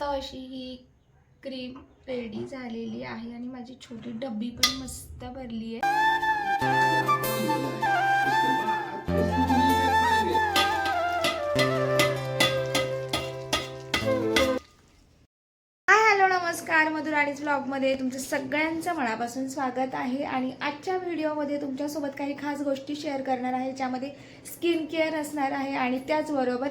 तर अशी ही cream ready झालेली आहे आणि माझी छोटी डब्बी पण मस्त भरली आहे मधुराणीज ब्लॉगमध्ये तुमचं सगळ्यांचं मनापासून स्वागत आहे. आणि आजच्या व्हिडिओमध्ये तुमच्यासोबत काही खास गोष्टी शेअर करणार आहे ज्यामध्ये स्किन केअर असणार आहे. आणि त्याचबरोबर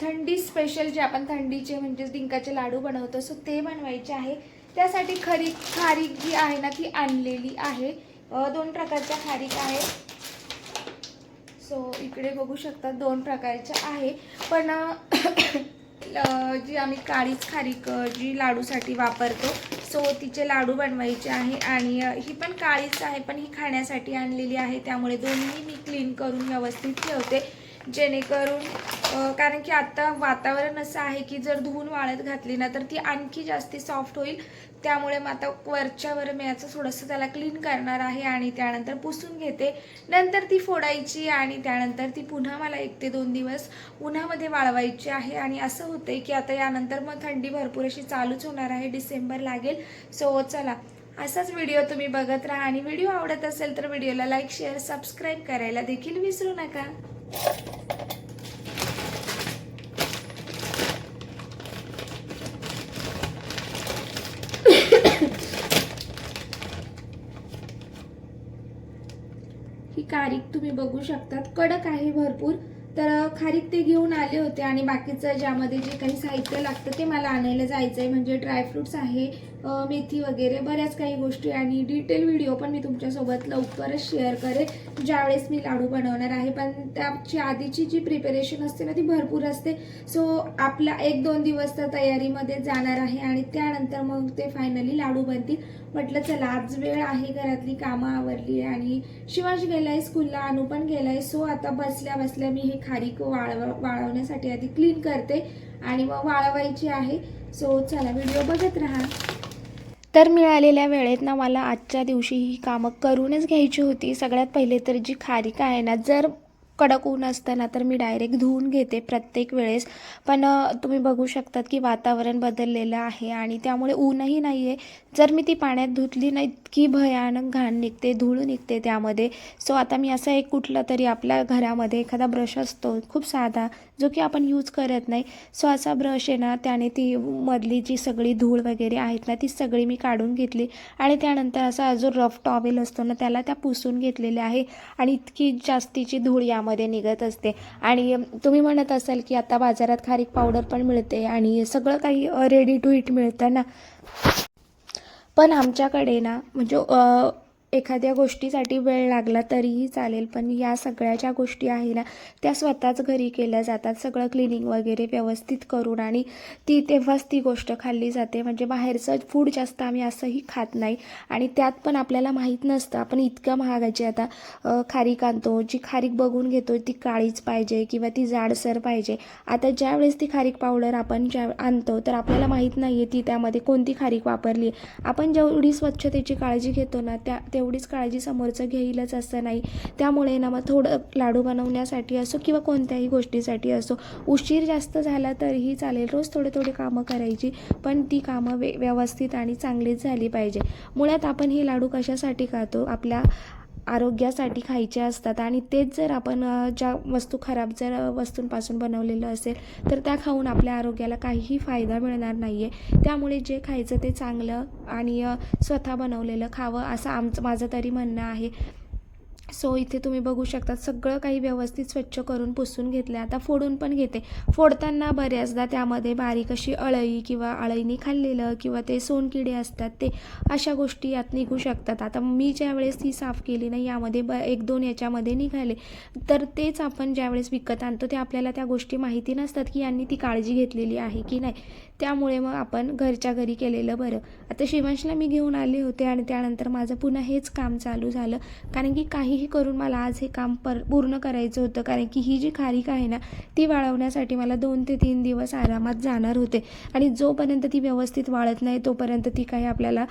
थंडी स्पेशल जे आपण थंडीचे म्हणजेच डिंकाचे लाडू बनवतो सो ते बनवायचे आहे. त्यासाठी खरी खारीक जी आहे ना ती आणलेली आहे. दोन प्रकारच्या खारीक आहे. सो इकडे बघू शकता दोन प्रकारच्या आहे. पण जी आम्ही काळीच खारीक जी लाडूसाठी वापरतो सो तिचे लाडू बनवायचे आहे आणि ही पण काळीच आहे पण ही खाण्यासाठी आणलेली आहे त्यामुळे दोन्ही मी क्लीन करून व्यवस्थित ठेवते जेणेकरून कारण की आता वातावरण असं आहे की जर धुवून वाळत घातली ना तर ती आणखी जास्ती सॉफ्ट होईल. त्यामुळे मग आता वरच्यावर मी याचं थोडंसं त्याला क्लीन करणार आहे आणि त्यानंतर पुसून घेते. नंतर ती फोडायची आणि त्यानंतर ती पुन्हा मला एक ते दोन दिवस उन्हामध्ये वाळवायची आहे. आणि असं होतंय की आता यानंतर मग थंडी भरपूर अशी चालूच होणार आहे. डिसेंबर लागेल. सो चला. असाच व्हिडिओ तुम्ही बघत राहा. आणि व्हिडिओ आवडत असेल तर व्हिडिओला लाईक शेअर सबस्क्राईब करायला देखील विसरू नका. ही खारीक तुम्ही बघू शकतात. कडक आहे भरपूर. तर खारीक ते घेऊन आले होते आणि बाकीचं ज्यामध्ये जे काही साहित्य लागतं ते मला आणायला जायचं आहे म्हणजे ड्रायफ्रुट्स आहे मेथी वगैरे बऱ्याच काही गोष्टी आणि डिटेल व्हिडिओ पण मी तुमच्यासोबत लवकरच शेअर करेन. ज्यावेळेस मी लाडू बनवणार आहे पण त्याची आधीची जी प्रिपरेशन असते ना ती भरपूर असते. सो आपला एक दोन दिवस तर तयारीमध्ये जाणार आहे आणि त्यानंतर मग ते फायनली लाडू बनतील. म्हटलं चला आज वेळ आहे घरातली कामं आवरली आणि आणि गेला गेलाय स्कूलला अनु पण गेलाय. सो आता बसल्या बसल्या मी हे खारीक वाळव वाळवण्यासाठी आधी क्लीन करते आणि मग वाळवायची आहे. सो चला व्हिडिओ बघत राहा. तर मिळालेल्या वेळेत ना मला आजच्या दिवशी ही कामं करूनच घ्यायची होती. सगळ्यात पहिले तर जी खारीक आहे ना जर कडक ऊन असतं ना तर मी डायरेक्ट धुवून घेते प्रत्येक वेळेस. पण तुम्ही बघू शकतात की वातावरण बदललेलं आहे आणि त्यामुळे ऊनही नाही आहे जर मी ती पाण्यात धुतली ना इतकी भयानक घाण निघते धूळ निघते त्यामध्ये. सो आता मी असा एक कुठला तरी आपल्या घरामध्ये एखादा ब्रश असतो खूप साधा जो की आपण यूज करत नाही. सो असा ब्रश आहे ना त्याने ती मधली जी सगळी धूळ वगैरे आहेत ना ती सगळी मी काढून घेतली. आणि त्यानंतर असा जो रफ टॉवेल असतो ना त्याला त्या पुसून घेतलेल्या आहे. आणि इतकी जास्तीची धूळ यामध्ये निघत असते. आणि तुम्ही म्हणत असाल की आता बाजारात खारीक पावडर पण मिळते आणि सगळं काही रेडी टू इट मिळतं ना. पण आमच्याकडे ना म्हणजे एखाद्या गोष्टीसाठी वेळ लागला तरीही चालेल पण या सगळ्या ज्या गोष्टी आहे ना त्या स्वतःच घरी केल्या जातात. सगळं क्लिनिंग वगैरे व्यवस्थित करून आणि ती तेव्हाच ती गोष्ट खाल्ली जाते. म्हणजे बाहेरचं फूड जास्त आम्ही असंही खात नाही आणि त्यात पण आपल्याला माहीत नसतं. आपण इतकं महागाची आता खारीक आणतो. जी खारीक बघून घेतो ती काळीच पाहिजे किंवा ती जाडसर पाहिजे. आता ज्यावेळेस ती खारीक पावडर आपण ज्या आणतो तर आपल्याला माहीत नाही आहे ती त्यामध्ये कोणती खारीक वापरली आहे आपण जेवढी स्वच्छतेची काळजी घेतो ना त्या तेवढीच काळजी समोरचं घेईलच असं नाही. त्यामुळे ना मग थोडं लाडू बनवण्यासाठी असो किंवा कोणत्याही गोष्टीसाठी असो उशीर जास्त झाला तरीही चालेल. रोज थोडे थोडे कामं करायची पण ती कामं वे व्यवस्थित आणि चांगलीच झाली पाहिजे. मुळात आपण हे लाडू कशासाठी खातो? आपल्या आरोग्यासाठी खायचे असतात आणि तेच जर आपण ज्या वस्तू खराब जर वस्तूंपासून बनवलेलं असेल तर त्या खाऊन आपल्या आरोग्याला काहीही फायदा मिळणार नाही आहे त्यामुळे जे खायचं ते चांगलं आणि स्वतः बनवलेलं खावं असं आमचं माझं तरी म्हणणं आहे. सो इथे तुम्ही बघू शकता सगळं काही व्यवस्थित स्वच्छ करून पुसून घेतलं आता फोडून पण घेते. फोडताना बऱ्याचदा त्यामध्ये बारीक अशी अळई किंवा अळईने खाल्लेलं किंवा ते सोनकिडे असतात ते अशा गोष्टी यात निघू शकतात. आता मी ज्यावेळेस ती साफ केली ना यामध्ये ब एक दोन याच्यामध्ये निघाले तर तेच आपण ज्यावेळेस विकत आणतो ते आपल्याला त्या गोष्टी माहिती नसतात की यांनी ती काळजी घेतलेली आहे की नाही. त्यामुळे मग आपण घरच्या घरी केलेलं बरं. आता शिवांशला मी घेऊन आले होते आणि त्यानंतर माझं पुन्हा हेच काम चालू झालं. कारण की काहीही करून मला आज हे काम पर पूर्ण करायचं होतं. कारण की ही जी खारीक आहे ना ती वाळवण्यासाठी मला दोन ते तीन दिवस आरामात जाणार होते. आणि जोपर्यंत ती व्यवस्थित वाळत नाही तोपर्यंत ती काही आपल्याला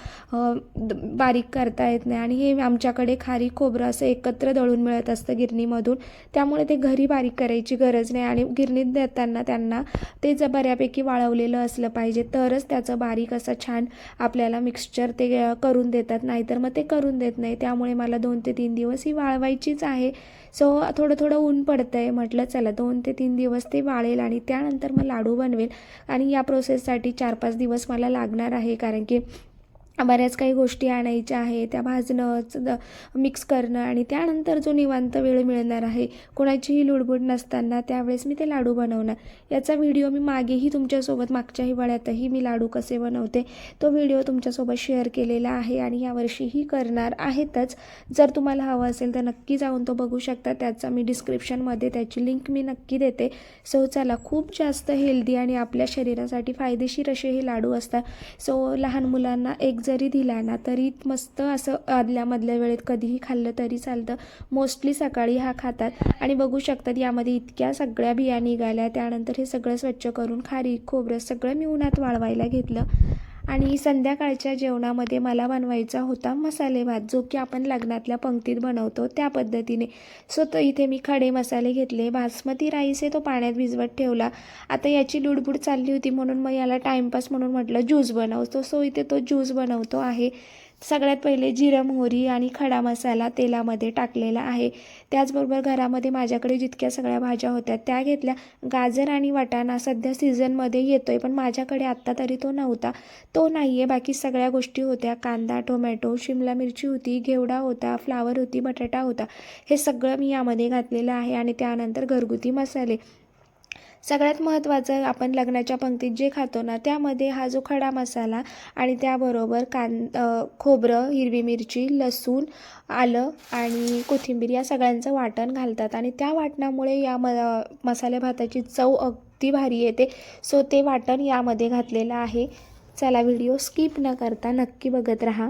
द- बारीक करता येत नाही. आणि हे आमच्याकडे खारीक खोबरं असं एकत्र दळून मिळत असतं गिरणीमधून. त्यामुळे ते घरी बारीक करायची गरज नाही. आणि गिरणीत देताना त्यांना ते जर बऱ्यापैकी वाळवलेलं असतं असलं पाहिजे तरच त्याचं बारीक असं छान आपल्याला मिक्सचर ते करून देतात. नाहीतर मग ते करून देत नाही. त्यामुळे मला दोन ते तीन दिवस ही वाळवायचीच आहे. सो थोडं थोडं ऊन पडतं आहे म्हटलं चला दोन ते तीन दिवस ते वाळेल आणि त्यानंतर मग लाडू बनवेल. आणि या प्रोसेससाठी चार पाच दिवस मला लागणार आहे. कारण की बऱ्याच काही गोष्टी आणायच्या आहे त्या भाजणं मिक्स करणं आणि त्यानंतर जो निवांत वेळ मिळणार आहे कोणाचीही लुडबुड नसताना त्यावेळेस मी ते लाडू बनवणार. याचा व्हिडिओ मी मागेही तुमच्यासोबत मागच्या हिवाळ्यातही मी लाडू कसे बनवते तो व्हिडिओ तुमच्यासोबत शेअर केलेला आहे आणि यावर्षीही करणार आहेतच. जर तुम्हाला हवं असेल तर नक्की जाऊन तो बघू शकता. त्याचा मी डिस्क्रिप्शनमध्ये त्याची लिंक मी नक्की देते. सो चला खूप जास्त हेल्दी आणि आपल्या शरीरासाठी फायदेशीर असे हे लाडू असतात. सो लहान मुलांना एक जरी दिला ना तरी मस्त असं आदल्यामधल्या वेळेत कधीही खाल्लं तरी चालतं. मोस्टली सकाळी हा खातात. आणि बघू शकतात यामध्ये इतक्या सगळ्या बिया निघाल्या त्यानंतर हे सगळं स्वच्छ करून खारी खोबरं सगळं मी उन्हात वाळवायला घेतलं. आणि संध्याकाळच्या जेवणामध्ये मला बनवायचा होता मसाले भात जो की आपण लग्नातल्या पंक्तीत बनवतो त्या पद्धतीने. सो तो इथे मी खडे मसाले घेतले बासमती राईस आहे तो पाण्यात भिजवत ठेवला. आता याची लुडबुड चालली होती म्हणून मग याला टाईमपास म्हणून म्हटलं ज्यूस बनवतो सो इथे तो ज्यूस बनवतो आहे. सगळ्यात पहिले जिरं मोहरी आणि खडा मसाला तेलामध्ये टाकलेला आहे. त्याचबरोबर घरामध्ये माझ्याकडे जितक्या सगळ्या भाज्या होत्या त्या घेतल्या. गाजर आणि वाटाणा सध्या सीझनमध्ये येतो आहे पण माझ्याकडे आत्ता तरी तो नव्हता. तो नाही आहे बाकी सगळ्या गोष्टी होत्या. कांदा टोमॅटो शिमला मिरची होती घेवडा होता फ्लावर होती बटाटा होता. हे सगळं मी यामध्ये घातलेलं आहे आणि त्यानंतर घरगुती मसाले. सगळ्यात महत्त्वाचं आपण लग्नाच्या पंक्तीत जे खातो ना त्यामध्ये हा जो खडा मसाला आणि त्याबरोबर कान खोबरं हिरवी मिरची लसूण आलं आणि कोथिंबीर या सगळ्यांचं वाटण घालतात आणि त्या वाटणामुळे या म मसाले भाताची चव अगदी भारी येते. सो ते वाटण यामध्ये घातलेलं आहे. चला व्हिडिओ स्किप न करता नक्की बघत राहा.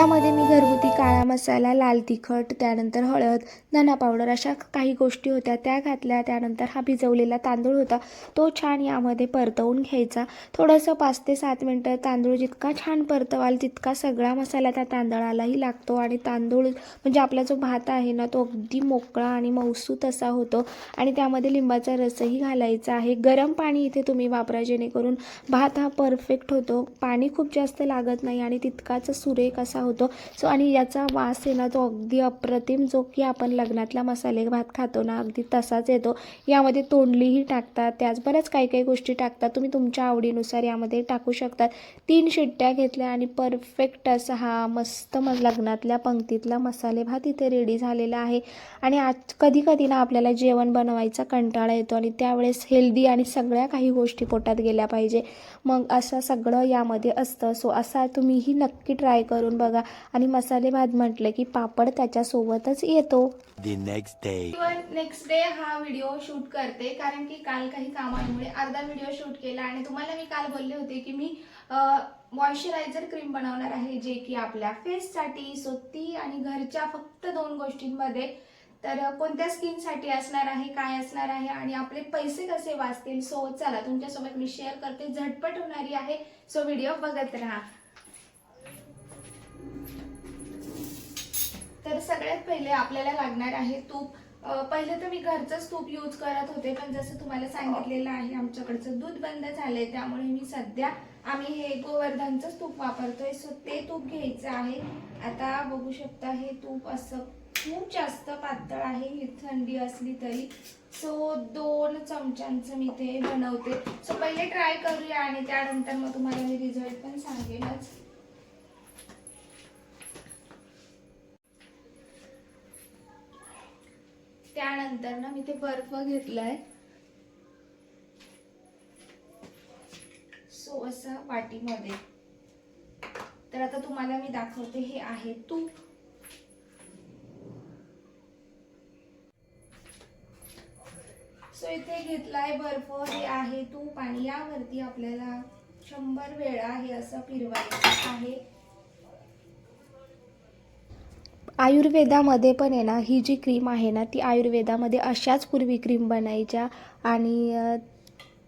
यामध्ये मी घरगुती काळा मसाला लाल तिखट त्यानंतर हळद धना पावडर अशा काही गोष्टी होत्या. त्या घातल्या. त्यानंतर हा भिजवलेला तांदूळ होता. तो छान यामध्ये परतवून घ्यायचा. थोडंसं पाच ते सात मिनटं तांदूळ जितका छान परतवाल तितका सगळा मसाला त्या तांदळालाही लागतो. आणि तांदूळ म्हणजे आपला जो भात आहे ना तो अगदी मोकळा आणि मौसूत असा होतो. आणि त्यामध्ये लिंबाचा रसही घालायचा आहे. गरम पाणी इथे तुम्ही वापरा जेणेकरून भात हा परफेक्ट होतो. पाणी खूप जास्त लागत नाही आणि तितकाच सुरेख असा होतो. होतो. सो आणि याचा वास आहे ना तो अगदी अप्रतिम जो की आपण लग्नातला मसाले भात खातो ना अगदी तसाच येतो. यामध्ये तोंडलीही टाकतात त्याच बऱ्याच काही काही गोष्टी टाकतात. तुम्ही तुमच्या आवडीनुसार यामध्ये टाकू शकतात. तीन शिट्ट्या घेतल्या आणि परफेक्ट असा हा मस्त म लग्नातल्या पंक्तीतला मसाले भात इथे रेडी झालेला आहे. आणि आज कधी कधी ना आपल्याला जेवण बनवायचा कंटाळा येतो आणि त्यावेळेस हेल्दी आणि सगळ्या काही गोष्टी पोटात गेल्या पाहिजे. मग असं सगळं यामध्ये असतं. सो असा तुम्हीही नक्की ट्राय करून बघा. आणि मसाले भात म्हटलं की पापड त्याच्यासोबतच येतो. The next day. Next day हा व्हिडिओ शूट करते. कारण की काल काही कामांमुळे अर्धा व्हिडिओ शूट केला आणि तुम्हाला मी काल बोलले होते की मी मॉइश्चरायझर क्रीम बनवणार आहे जे की आपल्या फेससाठी सो ती आणि घरच्या फक्त दोन गोष्टींमध्ये. तर कोणत्या स्किनसाठी असणार आहे काय असणार आहे आणि आपले पैसे कसे वाचतील? सो चला तुमच्यासोबत मी शेअर करते. झटपट होणारी आहे. सो व्हिडिओ बघत राहा. तर सगळ्यात पहिले आपल्याला लागणार आहे तूप. पहिले तर मी घरचंच तूप यूज करत होते पण जसं तुम्हाला सांगितलेलं आहे आमच्याकडचं दूध बंद झालंय त्यामुळे मी सध्या आम्ही हे गोवर्धनचंच तूप वापरतोय. सो ते तूप घ्यायचं आहे. आता बघू शकता हे तूप असं खूप जास्त पातळ आहे ही थंडी असली तरी. सो दोन चमच्यांचं मी ते बनवते. सो पहिले ट्राय करूया आणि त्यानंतर मग तुम्हाला मी रिझल्ट पण त्यानंतर ना मी ते बर्फ घेतलाय. सो असं वाटीमध्ये. तर आता तुम्हाला मी दाखवते हे आहे तूप. सो इथे घेतलाय बर्फ हे आहे तूप आणि यावरती आपल्याला शंभर वेळा हे असं फिरवायचं आहे. आयुर्वेदामध्ये पण आहे ना ही जी क्रीम आहे ना ती आयुर्वेदामध्ये अशाच पूर्वी क्रीम बनायच्या आणि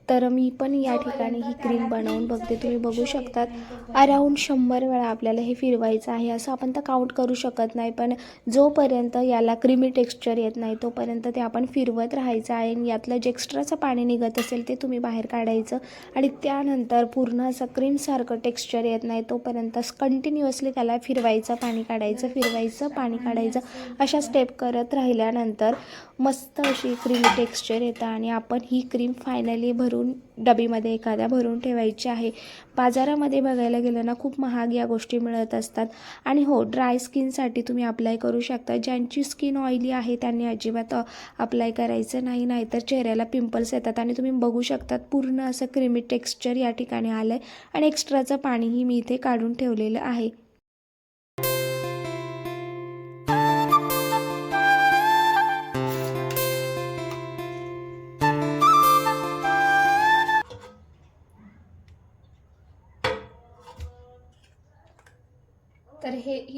तर मी पण या ठिकाणी ही क्रीम बनवून बघते. तुम्ही बघू शकतात अराऊंड शंभर वेळा आपल्याला हे फिरवायचं आहे. असं आपण तर काउंट करू शकत नाही पण जोपर्यंत याला क्रीमी टेक्स्चर येत नाही तोपर्यंत ते आपण फिरवत राहायचं आहे. आणि यातलं जे एक्स्ट्राचं पाणी निघत असेल ते तुम्ही बाहेर काढायचं. आणि त्यानंतर पूर्ण असं क्रीमसारखं टेक्स्चर येत नाही तोपर्यंत कंटिन्युअसली त्याला फिरवायचं पाणी काढायचं फिरवायचं पाणी काढायचं. अशा स्टेप करत राहिल्यानंतर मस्त अशी क्रीम टेक्स्चर येतं आणि आपण ही क्रीम फायनली भरून डबीमध्ये एखाद्या भरून ठेवायची आहे. बाजारामध्ये बघायला गेलं ना खूप महाग या गोष्टी मिळत असतात. आणि हो ड्राय स्किनसाठी तुम्ही अप्लाय करू शकता. ज्यांची स्किन ऑइली आहे त्यांनी अजिबात अप्लाय करायचं नाही. नाहीतर चेहऱ्याला पिंपल्स येतात आणि तुम्ही बघू शकतात पूर्ण असं क्रीमी टेक्स्चर या ठिकाणी आलं आहे आणि एक्स्ट्राचं पाणीही मी इथे काढून ठेवलेलं आहे.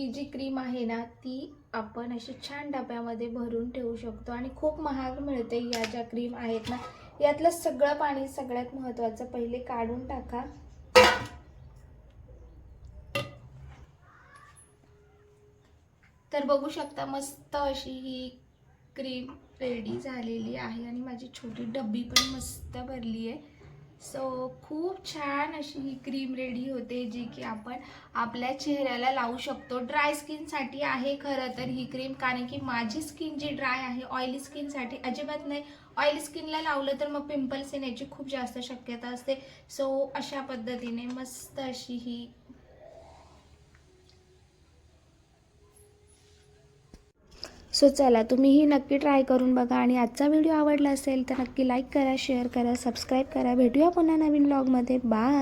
ही जी क्रीम आहे ना ती आपण अशी छान डब्यामध्ये भरून ठेवू शकतो आणि खूप महाग मिळते या ज्या क्रीम आहेत ना यातलं सगळं पाणी सगळ्यात महत्त्वाचं पहिले काढून टाका. तर बघू शकता मस्त अशी ही क्रीम रेडी झालेली आहे आणि माझी छोटी डब्बी पण मस्त भरली आहे सो खूप छान अशी ही क्रीम रेडी होते जी की आपण आपल्या चेहऱ्याला लावू शकतो. ड्राय स्किनसाठी आहे खरं तर ही क्रीम कारण की माझी स्किन जी ड्राय आहे ऑइली स्किनसाठी अजिबात नाही. ऑइली स्किनला लावलं तर मग पिंपल्स येण्याची खूप जास्त शक्यता असते. सो अशा पद्धतीने मस्त अशी ही सो चला तुम्हीही नक्की ट्राय करून बघा आणि आजचा व्हिडिओ आवडला असेल तर नक्की लाईक करा शेअर करा सबस्क्राईब करा. भेटूया पुन्हा नवीन ब्लॉगमध्ये बाय